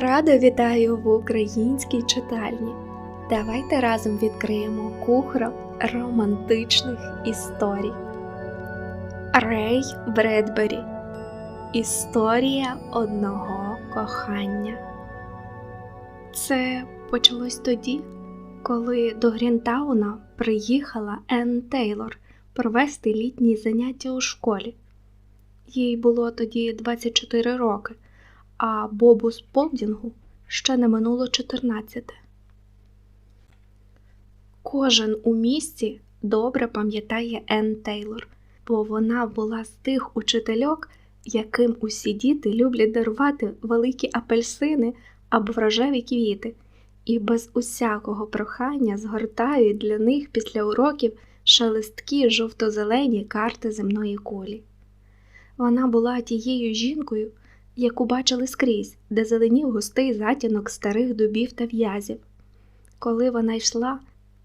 Радо вітаю в українській читальні. Давайте разом відкриємо кухро романтичних історій. Рей Бредбері. Історія одного кохання. Це почалось тоді, коли до Грінтауна приїхала Енн Тейлор провести літні заняття у школі. Їй було тоді 24 роки а Бобу Сполдінгу ще не минуло 14. Кожен у місті добре пам'ятає Енн Тейлор, бо вона була з тих учительок, яким усі діти люблять дарувати великі апельсини або врожеві квіти, і без усякого прохання згортають для них після уроків шелесткі жовто-зелені карти земної кулі. Вона була тією жінкою яку бачили скрізь, де зеленів густий затінок старих дубів та в'язів. Коли вона йшла,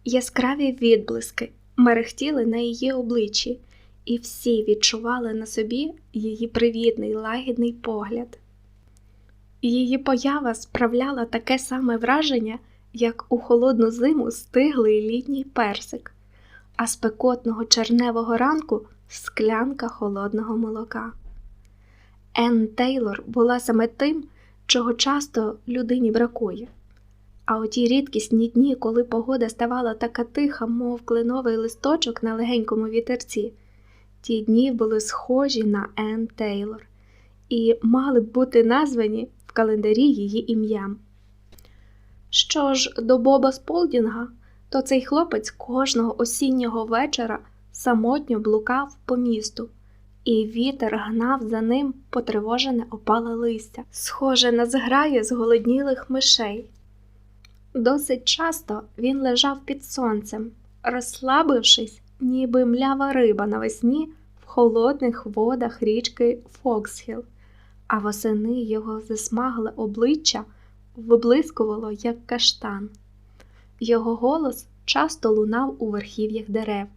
яскраві відблиски мерехтіли на її обличчі, і всі відчували на собі її привітний лагідний погляд. Її поява справляла таке саме враження, як у холодну зиму стиглий літній персик, а спекотного черневого ранку склянка холодного молока. Енн Тейлор була саме тим, чого часто людині бракує. А у ті рідкісні дні, коли погода ставала така тиха, мов кленовий листочок на легенькому вітерці, ті дні були схожі на Енн Тейлор і мали б бути названі в календарі її ім'ям. Що ж до Боба Сполдінга, то цей хлопець кожного осіннього вечора самотньо блукав по місту і вітер гнав за ним потривожене опале листя, схоже на зграю зголоднілих мишей. Досить часто він лежав під сонцем, розслабившись, ніби млява риба навесні в холодних водах річки Фоксхіл, а восени його засмагле обличчя виблискувало, як каштан. Його голос часто лунав у верхів'ях дерев,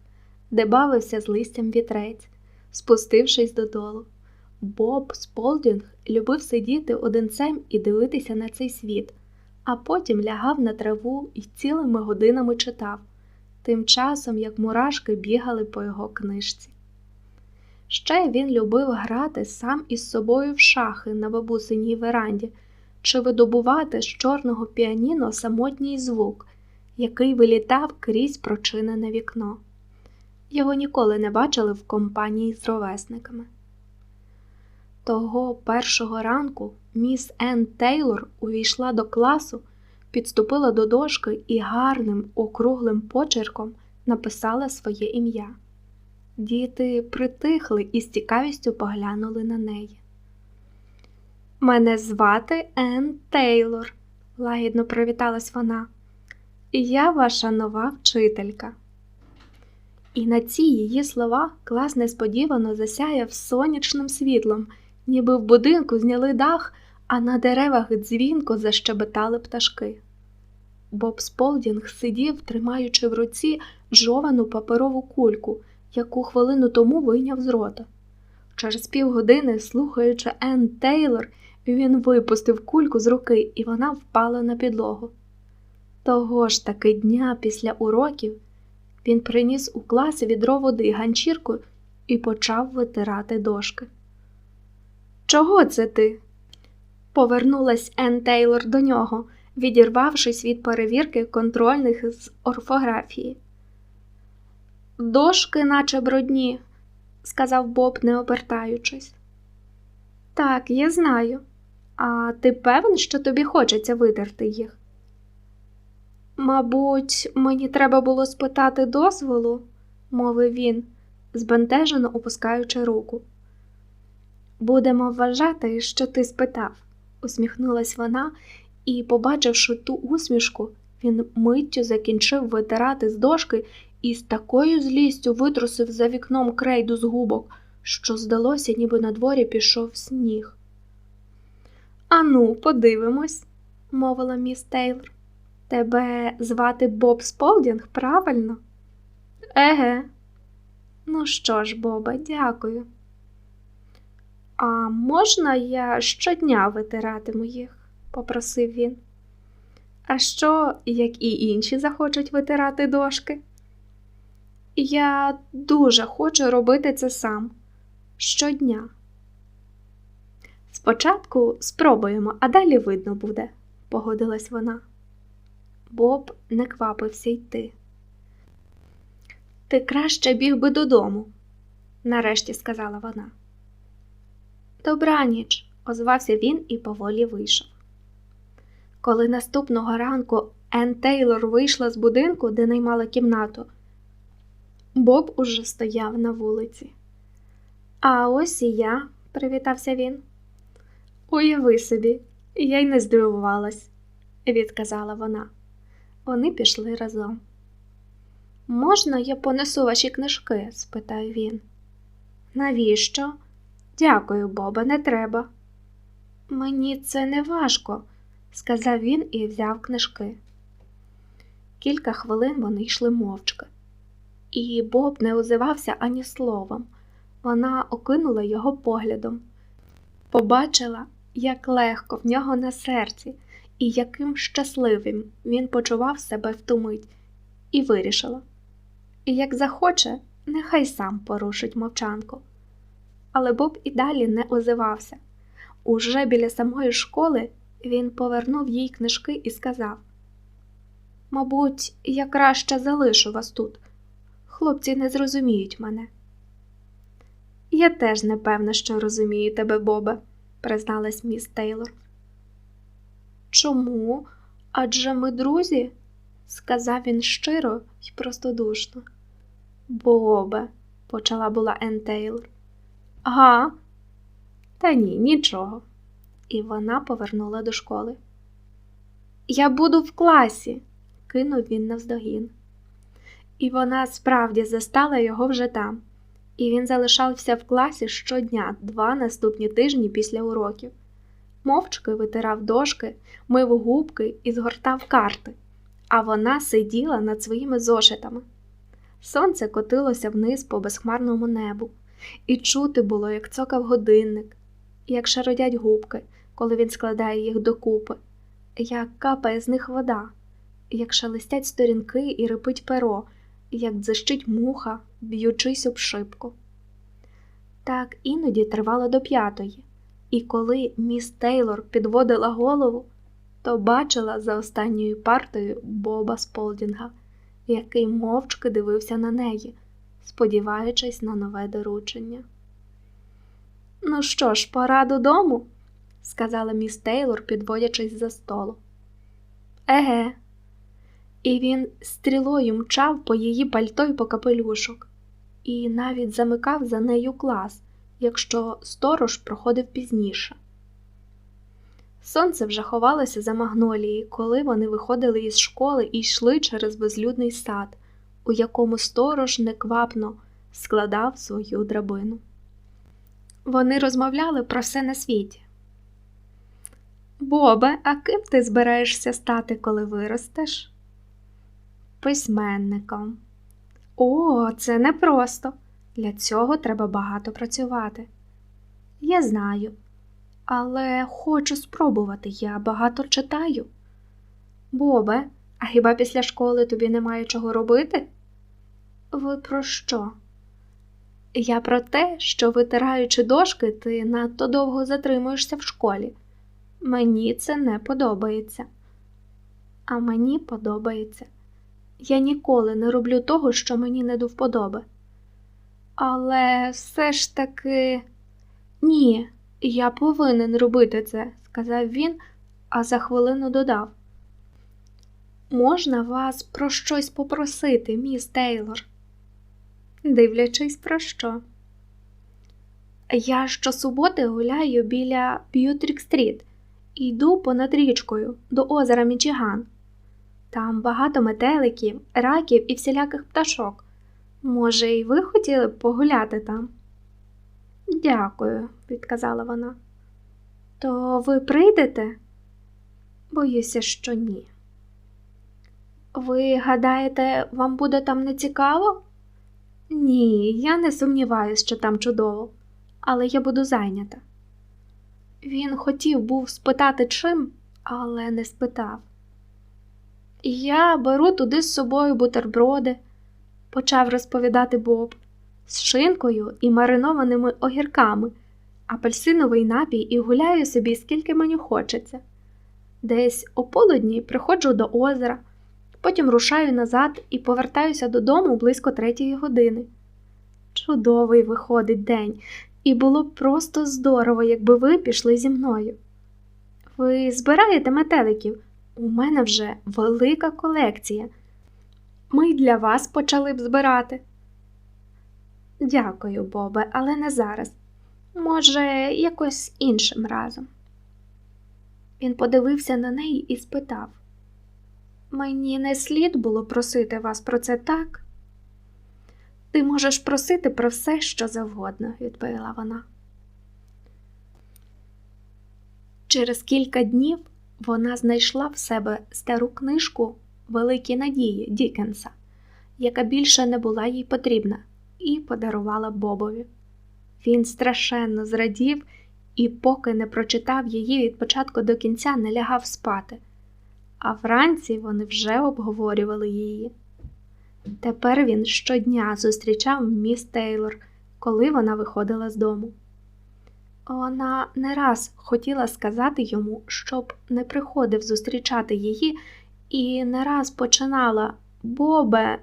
де бавився з листям вітрець спустившись додолу. Боб Сполдінг любив сидіти одинцем і дивитися на цей світ, а потім лягав на траву і цілими годинами читав, тим часом як мурашки бігали по його книжці. Ще він любив грати сам із собою в шахи на бабусиній веранді чи видобувати з чорного піаніно самотній звук, який вилітав крізь прочинене вікно його ніколи не бачили в компанії з ровесниками. Того першого ранку міс Енн Тейлор увійшла до класу, підступила до дошки і гарним округлим почерком написала своє ім'я. Діти притихли і з цікавістю поглянули на неї. Мене звати Енн Тейлор, лагідно привіталась вона. Я ваша нова вчителька. І на ці її слова клас несподівано засяяв сонячним світлом, ніби в будинку зняли дах, а на деревах дзвінко защебетали пташки. Боб Сполдінг сидів, тримаючи в руці жовану паперову кульку, яку хвилину тому вийняв з рота. Через півгодини, слухаючи Енн Тейлор, він випустив кульку з руки, і вона впала на підлогу. Того ж таки дня після уроків. Він приніс у клас відро води ганчірку і почав витирати дошки. Чого це ти? Повернулась Енн Тейлор до нього, відірвавшись від перевірки контрольних з орфографії. Дошки, наче брудні, сказав Боб, не обертаючись. Так, я знаю. А ти певен, що тобі хочеться витерти їх? Мабуть, мені треба було спитати дозволу, мовив він, збентежено опускаючи руку. Будемо вважати, що ти спитав, усміхнулась вона, і, побачивши ту усмішку, він миттю закінчив витирати з дошки і з такою злістю витрусив за вікном крейду з губок, що здалося, ніби на дворі пішов сніг. Ану, подивимось, мовила міс Тейлор. Тебе звати Боб Сполдінг, правильно? Еге. Ну що ж, Боба, дякую. А можна я щодня витиратиму їх? попросив він. А що, як і інші захочуть витирати дошки? Я дуже хочу робити це сам щодня. Спочатку спробуємо, а далі видно буде, погодилась вона. Боб не квапився йти. Ти краще біг би додому, нарешті сказала вона. Добраніч, озвався він і поволі вийшов. Коли наступного ранку Ен Тейлор вийшла з будинку, де наймала кімнату, Боб уже стояв на вулиці. А ось і я, привітався він. Уяви собі, я й не здивувалась, відказала вона. Вони пішли разом. Можна я понесу ваші книжки? спитав він. Навіщо? Дякую, Боба, не треба. Мені це не важко, сказав він і взяв книжки. Кілька хвилин вони йшли мовчки, і Боб не озивався ані словом. Вона окинула його поглядом, побачила, як легко в нього на серці і яким щасливим він почував себе в ту мить, і вирішила. І як захоче, нехай сам порушить мовчанку. Але Боб і далі не озивався. Уже біля самої школи він повернув їй книжки і сказав: Мабуть, я краще залишу вас тут. Хлопці не зрозуміють мене. Я теж не певна, що розумію тебе, Бобе, призналась міс Тейлор. Чому? Адже ми друзі, сказав він щиро й простодушно. Бобе, почала була Ен Тейлор. Ага, та ні, нічого. І вона повернула до школи. Я буду в класі, кинув він навздогін. І вона справді застала його вже там, і він залишався в класі щодня два наступні тижні після уроків. Мовчки витирав дошки, мив губки і згортав карти, а вона сиділа над своїми зошитами. Сонце котилося вниз по безхмарному небу, і чути було, як цокав годинник, як шародять губки, коли він складає їх докупи, як капає з них вода, як шелестять сторінки і рипить перо, як дзищить муха, б'ючись об шибку. Так іноді тривало до п'ятої, і коли міс Тейлор підводила голову, то бачила за останньою партою Боба Сполдінга, який мовчки дивився на неї, сподіваючись на нове доручення. Ну що ж, пора додому, сказала міс Тейлор, підводячись за столу. Еге. І він стрілою мчав по її пальто й по капелюшок, і навіть замикав за нею клас, якщо сторож проходив пізніше. Сонце вже ховалося за магнолії, коли вони виходили із школи і йшли через безлюдний сад, у якому сторож неквапно складав свою драбину. Вони розмовляли про все на світі. Бобе, а ким ти збираєшся стати, коли виростеш? Письменником. О, це непросто. Для цього треба багато працювати. Я знаю, але хочу спробувати, я багато читаю. Бобе, а хіба після школи тобі немає чого робити? Ви про що? Я про те, що, витираючи дошки, ти надто довго затримуєшся в школі. Мені це не подобається. А мені подобається. Я ніколи не роблю того, що мені не до вподоби. Але все ж таки ні, я повинен робити це, сказав він, а за хвилину додав. Можна вас про щось попросити, міс Тейлор? Дивлячись про що? Я щосуботи гуляю біля Б'ютрік-стріт і йду понад річкою до озера Мічиган. Там багато метеликів, раків і всіляких пташок. Може, і ви хотіли б погуляти там? Дякую, відказала вона. То ви прийдете? Боюся, що ні. Ви гадаєте, вам буде там не цікаво? Ні, я не сумніваюся, що там чудово, але я буду зайнята. Він хотів був спитати чим, але не спитав. Я беру туди з собою бутерброди, почав розповідати Боб, з шинкою і маринованими огірками, апельсиновий напій і гуляю собі, скільки мені хочеться. Десь о полудні приходжу до озера, потім рушаю назад і повертаюся додому близько третьої години. Чудовий виходить день, і було б просто здорово, якби ви пішли зі мною. Ви збираєте метеликів? У мене вже велика колекція. Ми й для вас почали б збирати. Дякую, Бобе, але не зараз. Може, якось іншим разом. Він подивився на неї і спитав Мені не слід було просити вас про це так? Ти можеш просити про все, що завгодно, відповіла вона. Через кілька днів вона знайшла в себе стару книжку Великі надії Дікенса, яка більше не була їй потрібна, і подарувала Бобові. Він страшенно зрадів і, поки не прочитав її від початку до кінця, не лягав спати, а вранці вони вже обговорювали її. Тепер він щодня зустрічав міс Тейлор, коли вона виходила з дому. Вона не раз хотіла сказати йому, щоб не приходив зустрічати її, і не раз починала Бобе,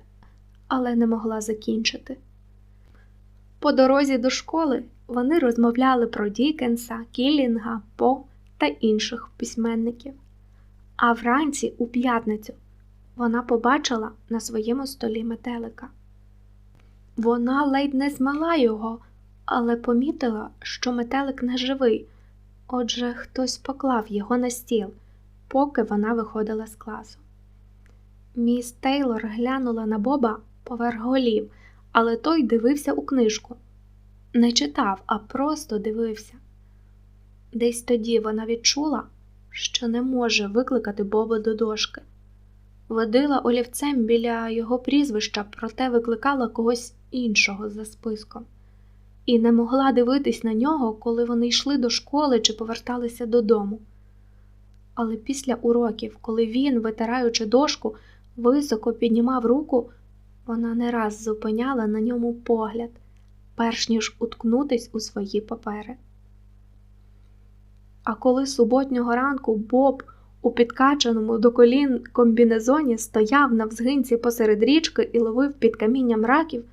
але не могла закінчити. По дорозі до школи вони розмовляли про Дікенса, Кіллінга, По та інших письменників. А вранці, у п'ятницю, вона побачила на своєму столі метелика. Вона ледь не змала його, але помітила, що метелик не живий, отже, хтось поклав його на стіл, поки вона виходила з класу. Міс Тейлор глянула на Боба поверх голів, але той дивився у книжку. Не читав, а просто дивився. Десь тоді вона відчула, що не може викликати Боба до дошки. Водила олівцем біля його прізвища, проте викликала когось іншого за списком, і не могла дивитись на нього, коли вони йшли до школи чи поверталися додому. Але після уроків, коли він, витираючи дошку, високо піднімав руку, вона не раз зупиняла на ньому погляд, перш ніж уткнутись у свої папери. А коли суботнього ранку Боб у підкачаному до колін комбінезоні стояв на взгинці посеред річки і ловив під камінням раків,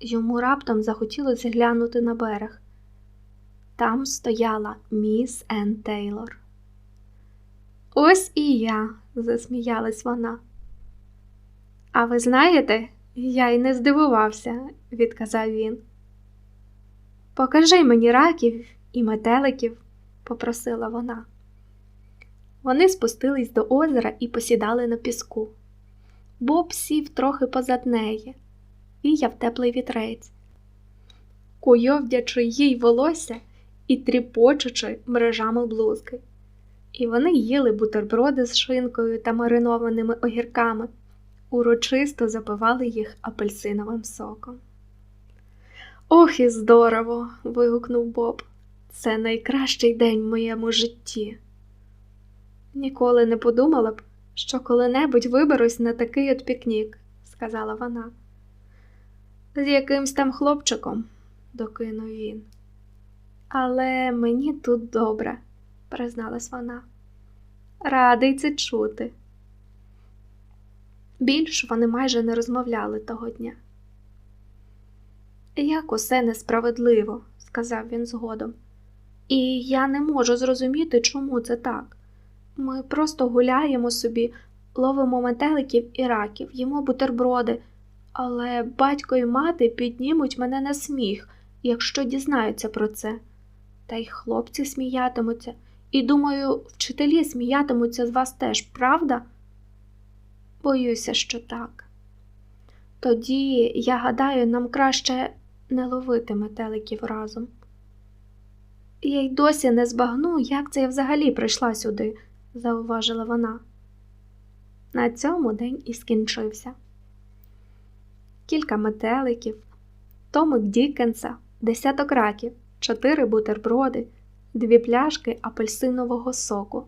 йому раптом захотілося глянути на берег. Там стояла міс Енн Тейлор. Ось і я, засміялась вона. А ви знаєте, я й не здивувався, відказав він. Покажи мені раків і метеликів, попросила вона. Вони спустились до озера і посідали на піску. Боб сів трохи позад неї, віяв теплий вітрець, куйовдячи їй волосся і тріпочучи мережами блузки. І вони їли бутерброди з шинкою та маринованими огірками, урочисто запивали їх апельсиновим соком. Ох, і здорово! вигукнув Боб. Це найкращий день в моєму житті. Ніколи не подумала б, що коли-небудь виберусь на такий от пікнік, сказала вона. З якимсь там хлопчиком, докинув він. Але мені тут добре, призналась вона. Радий це чути. Більш вони майже не розмовляли того дня. Як усе несправедливо, сказав він згодом, і я не можу зрозуміти, чому це так. Ми просто гуляємо собі, ловимо метеликів і раків, їмо бутерброди, але батько і мати піднімуть мене на сміх, якщо дізнаються про це. Та й хлопці сміятимуться, і, думаю, вчителі сміятимуться з вас теж, правда? Боюся, що так. Тоді, я гадаю, нам краще не ловити метеликів разом. Я й досі не збагну, як це я взагалі прийшла сюди зауважила вона. На цьому день і скінчився. Кілька метеликів, томик Дікенса, десяток раків, чотири бутерброди, дві пляшки апельсинового соку.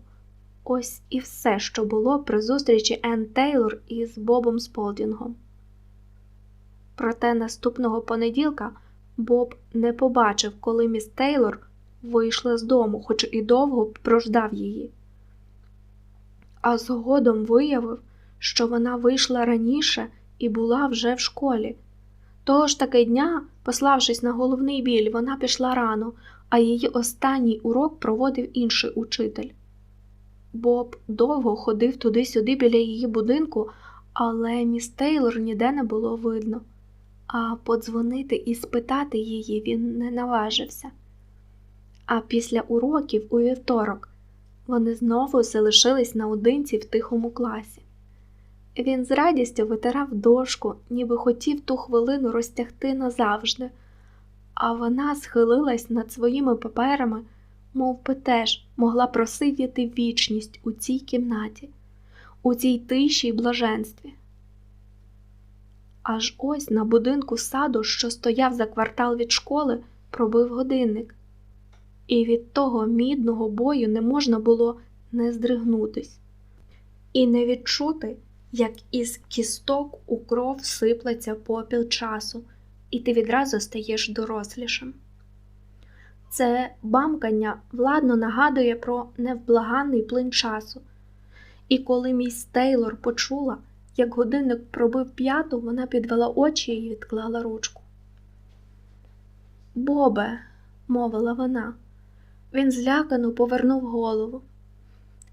Ось і все, що було при зустрічі Енн Тейлор із Бобом Сполдінгом. Проте наступного понеділка Боб не побачив, коли міс Тейлор вийшла з дому, хоч і довго прождав її. А згодом виявив, що вона вийшла раніше і була вже в школі. Того ж таки дня, пославшись на головний біль, вона пішла рано, а її останній урок проводив інший учитель. Боб довго ходив туди-сюди біля її будинку, але міс Тейлор ніде не було видно, а подзвонити і спитати її він не наважився. А після уроків у вівторок вони знову залишились наодинці в тихому класі. Він з радістю витирав дошку, ніби хотів ту хвилину розтягти назавжди, а вона схилилась над своїми паперами, мов би теж могла просидіти вічність у цій кімнаті, у цій тиші й блаженстві. Аж ось на будинку саду, що стояв за квартал від школи, пробив годинник, і від того мідного бою не можна було не здригнутись і не відчути, як із кісток у кров сиплеться попіл часу, і ти відразу стаєш дорослішим. Це бамкання владно нагадує про невблаганний плин часу. І коли міс Тейлор почула, як годинник пробив п'яту, вона підвела очі і відклала ручку. Бобе, мовила вона, він злякано повернув голову.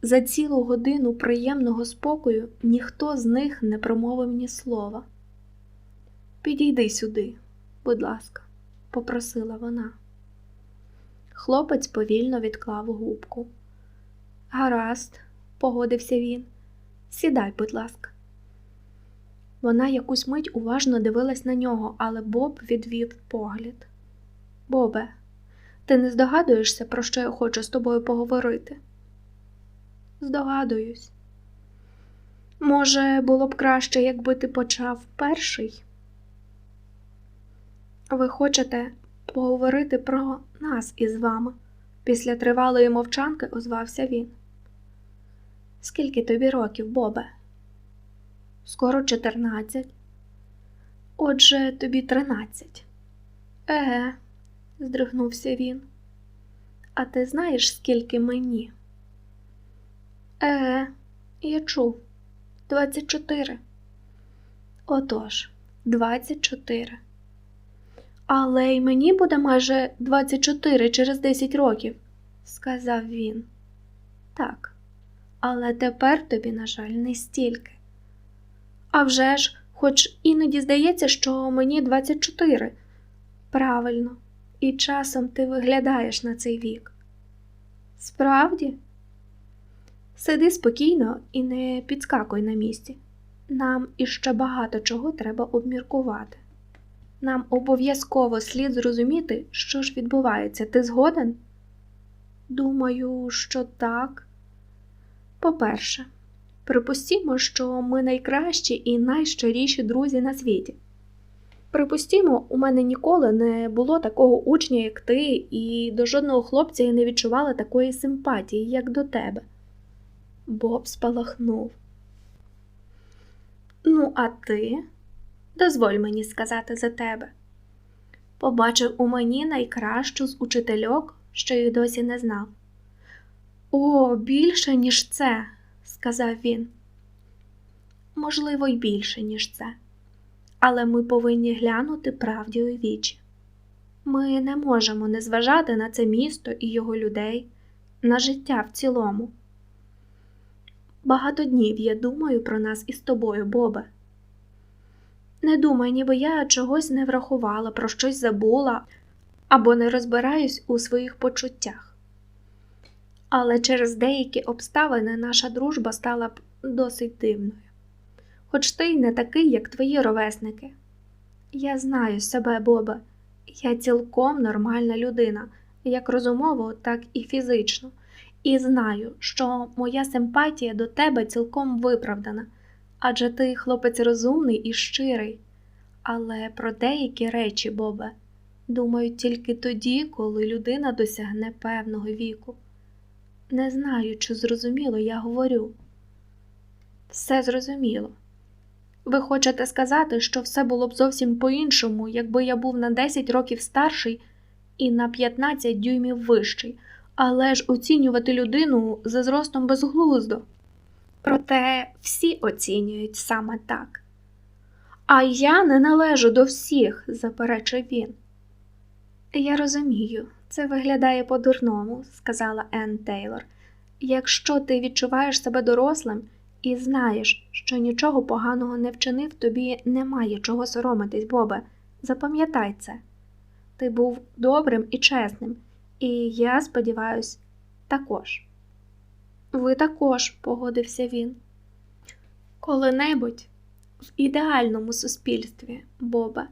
За цілу годину приємного спокою ніхто з них не промовив ні слова. Підійди сюди, будь ласка, попросила вона. Хлопець повільно відклав губку. Гаразд, погодився він. Сідай, будь ласка. Вона якусь мить уважно дивилась на нього, але Боб відвів погляд. Бобе, ти не здогадуєшся, про що я хочу з тобою поговорити? Здогадуюсь. Може, було б краще, якби ти почав перший? Ви хочете поговорити про нас із вами? Після тривалої мовчанки озвався він. Скільки тобі років, Бобе? Скоро чотирнадцять. Отже, тобі тринадцять. Еге, здригнувся він. А ти знаєш, скільки мені? Еге, я чув. Двадцять чотири. Отож, двадцять чотири. Але й мені буде майже 24 через 10 років, сказав він. Так, але тепер тобі, на жаль, не стільки. А вже ж, хоч іноді здається, що мені 24. Правильно, і часом ти виглядаєш на цей вік. Справді, сиди спокійно і не підскакуй на місці. Нам іще багато чого треба обміркувати. Нам обов'язково слід зрозуміти, що ж відбувається. Ти згоден? Думаю, що так. По-перше, припустімо, що ми найкращі і найщиріші друзі на світі. Припустімо, у мене ніколи не було такого учня, як ти, і до жодного хлопця я не відчувала такої симпатії, як до тебе. Боб спалахнув. Ну, а ти? Дозволь мені сказати за тебе. Побачив у мені найкращу з учительок, що й досі не знав. О, більше, ніж це, сказав він. Можливо, й більше, ніж це. Але ми повинні глянути правді у вічі. Ми не можемо не зважати на це місто і його людей, на життя в цілому. Багато днів я думаю про нас із тобою, Бобе. Не думай, ніби я чогось не врахувала, про щось забула або не розбираюсь у своїх почуттях. Але через деякі обставини наша дружба стала б досить дивною. Хоч ти й не такий, як твої ровесники. Я знаю себе, Бобе, я цілком нормальна людина, як розумово, так і фізично, і знаю, що моя симпатія до тебе цілком виправдана адже ти хлопець розумний і щирий. Але про деякі речі, Бобе, думають тільки тоді, коли людина досягне певного віку. Не знаю, чи зрозуміло я говорю. Все зрозуміло. Ви хочете сказати, що все було б зовсім по-іншому, якби я був на 10 років старший і на 15 дюймів вищий, але ж оцінювати людину за зростом безглуздо. Проте всі оцінюють саме так. А я не належу до всіх, заперечив він. Я розумію, це виглядає по-дурному, сказала Енн Тейлор. Якщо ти відчуваєш себе дорослим і знаєш, що нічого поганого не вчинив, тобі немає чого соромитись, Бобе. Запам'ятай це. Ти був добрим і чесним, і я сподіваюсь, також. Ви також, погодився він. Коли-небудь в ідеальному суспільстві, Боба,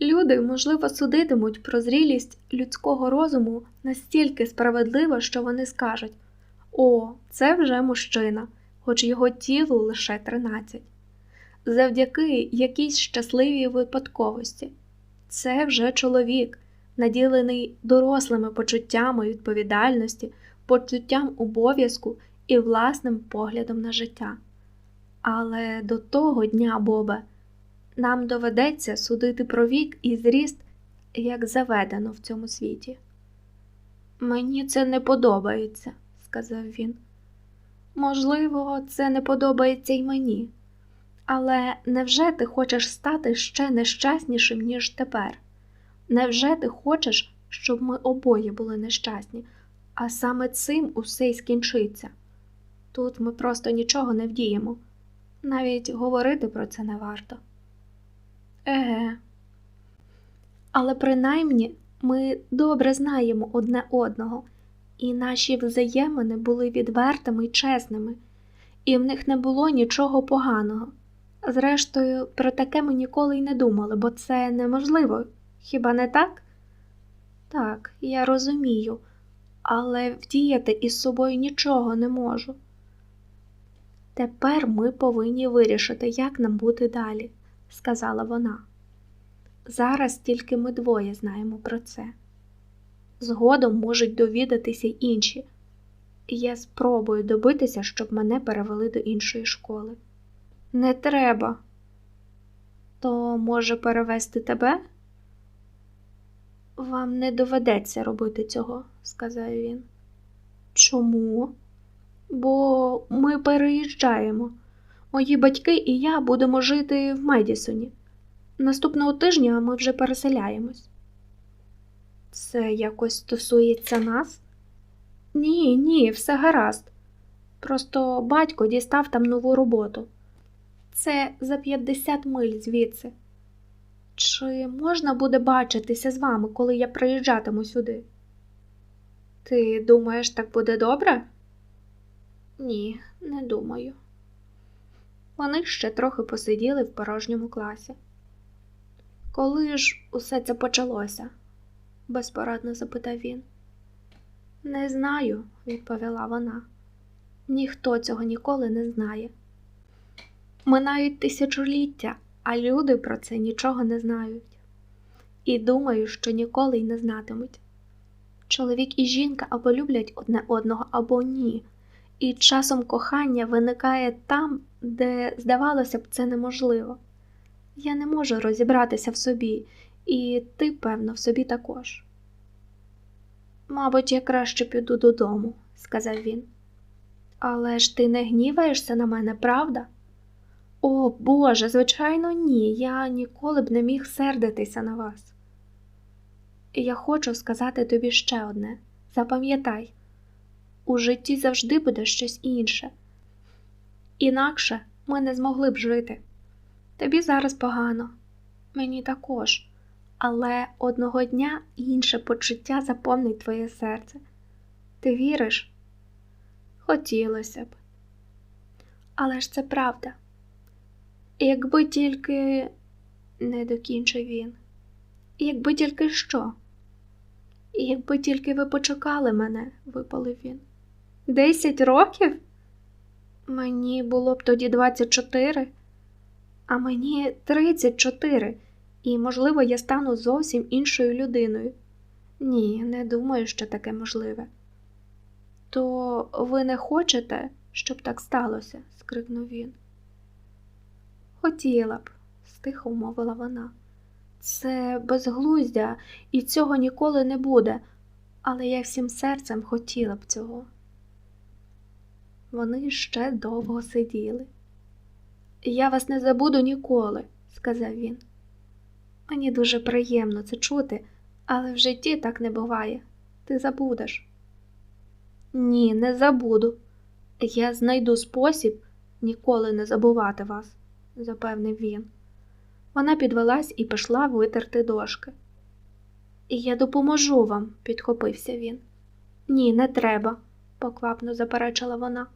люди, можливо, судитимуть про зрілість людського розуму настільки справедливо, що вони скажуть: О, це вже мужчина, хоч його тілу лише 13. Завдяки якійсь щасливій випадковості. Це вже чоловік, наділений дорослими почуттями відповідальності, почуттям обов'язку і власним поглядом на життя. Але до того дня, Бобе, нам доведеться судити про вік і зріст, як заведено в цьому світі. Мені це не подобається, сказав він. Можливо, це не подобається й мені. Але невже ти хочеш стати ще нещаснішим, ніж тепер? Невже ти хочеш, щоб ми обоє були нещасні, а саме цим усе й скінчиться? Тут ми просто нічого не вдіємо, навіть говорити про це не варто. Еге. Але принаймні ми добре знаємо одне одного, і наші взаємини були відвертими й чесними, і в них не було нічого поганого. Зрештою, про таке ми ніколи й не думали, бо це неможливо, хіба не так? Так, я розумію, але вдіяти із собою нічого не можу. Тепер ми повинні вирішити, як нам бути далі, сказала вона. Зараз тільки ми двоє знаємо про це. Згодом можуть довідатися інші, я спробую добитися, щоб мене перевели до іншої школи. Не треба. То може перевести тебе? Вам не доведеться робити цього, сказав він. Чому? Бо ми переїжджаємо. Мої батьки і я будемо жити в Медісоні. Наступного тижня ми вже переселяємось. Це якось стосується нас? Ні, ні, все гаразд. Просто батько дістав там нову роботу. Це за 50 миль звідси. Чи можна буде бачитися з вами, коли я приїжджатиму сюди? Ти думаєш, так буде добре? Ні, не думаю. Вони ще трохи посиділи в порожньому класі. Коли ж усе це почалося? безпорадно запитав він. Не знаю, відповіла вона. Ніхто цього ніколи не знає. Минають тисячоліття, а люди про це нічого не знають. І думаю, що ніколи й не знатимуть. Чоловік і жінка або люблять одне одного, або ні, і часом кохання виникає там, де, здавалося б, це неможливо. Я не можу розібратися в собі, і ти, певно, в собі також. Мабуть, я краще піду додому, сказав він. Але ж ти не гніваєшся на мене, правда? О Боже, звичайно, ні, я ніколи б не міг сердитися на вас. І я хочу сказати тобі ще одне запам'ятай, у житті завжди буде щось інше. Інакше ми не змогли б жити. Тобі зараз погано, мені також, але одного дня інше почуття заповнить твоє серце. Ти віриш? Хотілося б. Але ж це правда. Якби тільки не докінчив він, якби тільки що? Якби тільки ви почекали мене, випалив він. Десять років? Мені було б тоді 24, а мені 34, і, можливо, я стану зовсім іншою людиною. Ні, не думаю, що таке можливе. То ви не хочете, щоб так сталося? скрикнув він. Хотіла б, стихо мовила вона. Це безглуздя, і цього ніколи не буде, але я всім серцем хотіла б цього. Вони ще довго сиділи. Я вас не забуду ніколи, сказав він. Мені дуже приємно це чути, але в житті так не буває. Ти забудеш. Ні, не забуду. Я знайду спосіб ніколи не забувати вас, запевнив він. Вона підвелась і пішла витерти дошки. Я допоможу вам, підхопився він. Ні, не треба, поквапно заперечила вона.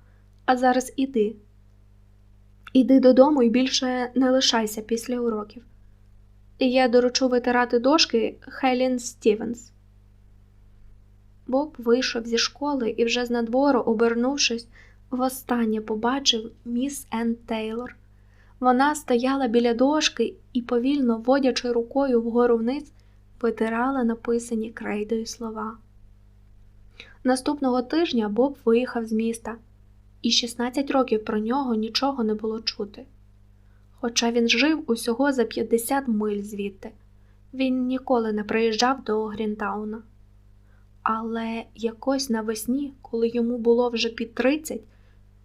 А зараз іди. Іди додому і більше не лишайся після уроків. Я доручу витирати дошки Хелін Стівенс. Боб вийшов зі школи і вже з надвору, обернувшись, востаннє побачив міс Енн Тейлор. Вона стояла біля дошки і, повільно водячи рукою вгору вниз, витирала написані крейдою слова. Наступного тижня Боб виїхав з міста, і 16 років про нього нічого не було чути. Хоча він жив усього за 50 миль звідти, він ніколи не приїжджав до Грінтауна. Але якось навесні, коли йому було вже під 30,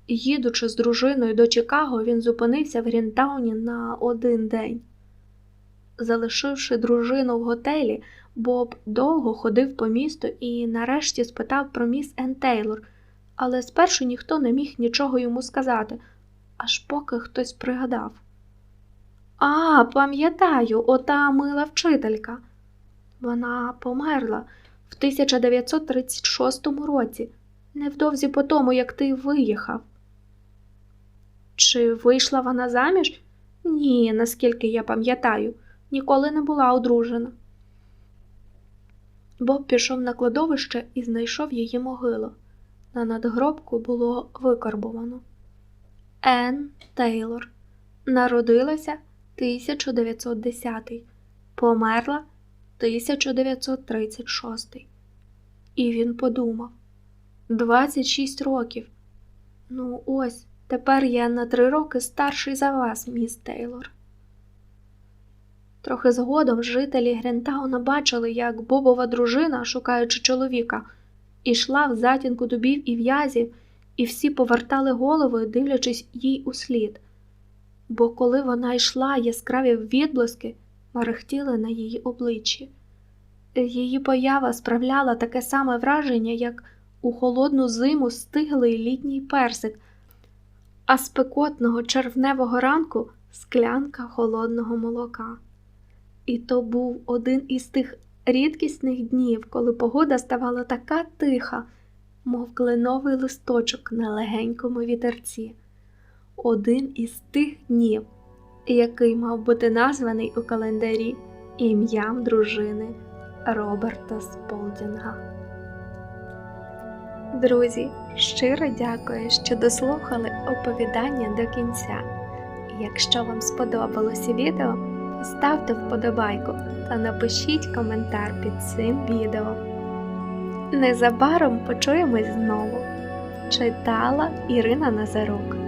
їдучи з дружиною до Чикаго, він зупинився в Грінтауні на один день. Залишивши дружину в готелі, Боб довго ходив по місту і нарешті спитав про міс Ен Тейлор, але спершу ніхто не міг нічого йому сказати, аж поки хтось пригадав. А, пам'ятаю, ота мила вчителька. Вона померла в 1936 році, невдовзі по тому, як ти виїхав. Чи вийшла вона заміж? Ні, наскільки я пам'ятаю, ніколи не була одружена. Боб пішов на кладовище і знайшов її могилу. На надгробку було викарбовано. Енн Тейлор народилася 1910, померла 1936. І він подумав: 26 років. Ну, ось, тепер я на три роки старший за вас, міс Тейлор. Трохи згодом жителі Грентауна бачили, як Бобова дружина, шукаючи чоловіка, ішла в затінку дубів і в'язів, і всі повертали голови, дивлячись їй услід. Бо коли вона йшла, яскраві відблиски мерехтіли на її обличчі. Її поява справляла таке саме враження, як у холодну зиму стиглий літній персик, а спекотного червневого ранку склянка холодного молока. І то був один із тих рідкісних днів, коли погода ставала така тиха, мов кленовий листочок на легенькому вітерці. Один із тих днів, який мав бути названий у календарі ім'ям дружини Роберта Сполдінга. Друзі, щиро дякую, що дослухали оповідання до кінця. Якщо вам сподобалося відео, ставте вподобайку та напишіть коментар під цим відео. Незабаром почуємось знову. Читала Ірина Назарук.